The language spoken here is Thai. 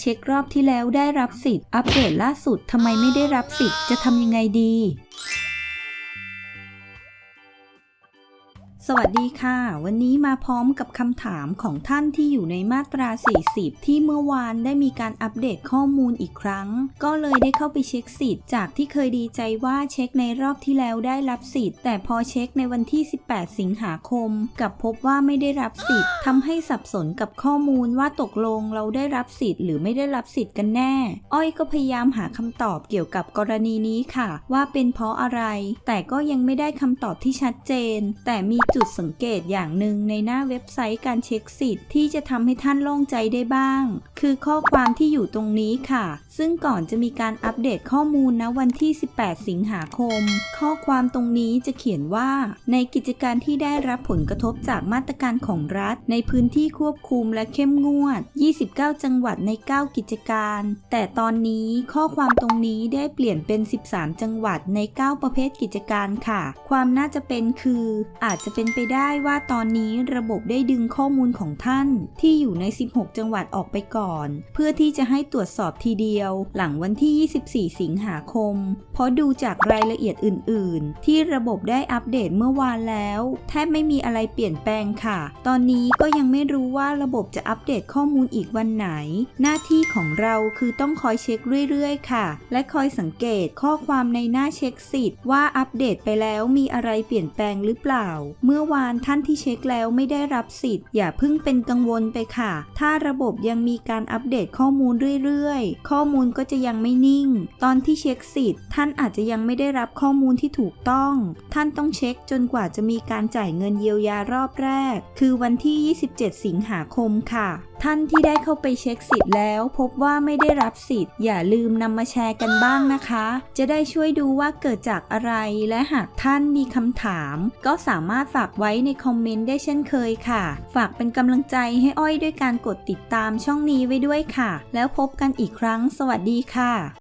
เช็ครอบที่แล้วได้รับสิทธิ์ อัปเดตล่าสุดทำไมไม่ได้รับสิทธิ์จะทำยังไงดี สวัสดีค่ะ วันนี้มาพร้อมกับคำถามของท่านที่อยู่ในมาตรา 40 ที่เมื่อวานได้มีการอัปเดตข้อมูลอีกครั้ง ก็เลยได้เข้าไปเช็คสิทธิ์จากที่เคยดีใจว่าเช็คในรอบที่แล้วได้รับสิทธิ์ แต่พอเช็คในวันที่ 18 สิงหาคมกับพบว่าไม่ได้รับสิทธิ์ทำให้สับสนกับข้อมูลว่าตกลงเราได้รับสิทธิ์หรือไม่ได้รับสิทธิ์กันแน่ อ้อยก็พยายามหาคำตอบเกี่ยวกับกรณีนี้ค่ะ ว่าเป็นเพราะอะไร แต่ก็ยังไม่ได้คำตอบที่ชัดเจน แต่มีจุดสังเกตอย่างหนึ่งในหน้าเว็บไซต์การเช็คสิทธิ์ที่จะทำให้ท่านโล่งใจได้บ้าง คือข้อความที่อยู่ตรงนี้ค่ะ ซึ่งก่อนจะมีการอัปเดตข้อมูลนะวันที่ 18 สิงหาคม ข้อความตรงนี้จะเขียนว่า ในกิจการที่ได้รับผลกระทบจากมาตรการของรัฐ ในพื้นที่ควบคุมและเข้มงวด 29 จังหวัดใน 9 กิจการ แต่ตอนนี้ข้อความตรงนี้ได้เปลี่ยนเป็น 13 จังหวัดใน 9 ประเภทกิจการค่ะ ความน่าจะเป็นคืออาจจะเป็นไปได้ว่าตอนนี้ระบบได้ดึงข้อมูลของท่านที่อยู่ใน 16 จังหวัดออกไปก่อน เพื่อที่จะให้ตรวจสอบทีเดียว หลังวันที่ 24 สิงหาคม เพราะดูจากรายละเอียดอื่น ๆ ที่ระบบได้อัปเดตเมื่อวานแล้ว แทบไม่มีอะไรเปลี่ยนแปลงค่ะ ตอนนี้ก็ยังไม่รู้ว่าระบบจะอัปเดตข้อมูลอีกวันไหน หน้าที่ของเราคือต้องคอยเช็คเรื่อย ๆ ค่ะ และคอยสังเกตข้อความในหน้าเช็คสิทธิ์ว่าอัปเดตไปแล้วมีอะไรเปลี่ยนแปลงหรือเปล่าเมื่อวานท่านที่เช็คแล้วไม่ได้รับสิทธิ์ อย่าเพิ่งเป็นกังวลไปค่ะ ถ้าระบบยังมีการอัปเดตข้อมูลเรื่อยๆ ข้อมูลก็จะยังไม่นิ่ง ตอนที่เช็คสิทธิ์ ท่านอาจจะยังไม่ได้รับข้อมูลที่ถูกต้อง ท่านต้องเช็คจนกว่าจะมีการจ่ายเงินเยียวยารอบแรก คือวันที่ 27 สิงหาคมค่ะ ท่านที่ได้เข้าไปเช็คสิทธิ์แล้วพบว่าไม่ได้รับสิทธิ์ อย่าลืมนำมาแชร์กันบ้างนะคะ จะได้ช่วยดูว่าเกิดจากอะไร และหากท่านมีคำถาม ก็สามารถฝากไว้ในคอมเมนต์ได้เช่นเคยค่ะ ฝากเป็นกำลังใจให้อ้อยด้วยการกดติดตามช่องนี้ไว้ด้วยค่ะ แล้วพบกันอีกครั้ง สวัสดีค่ะ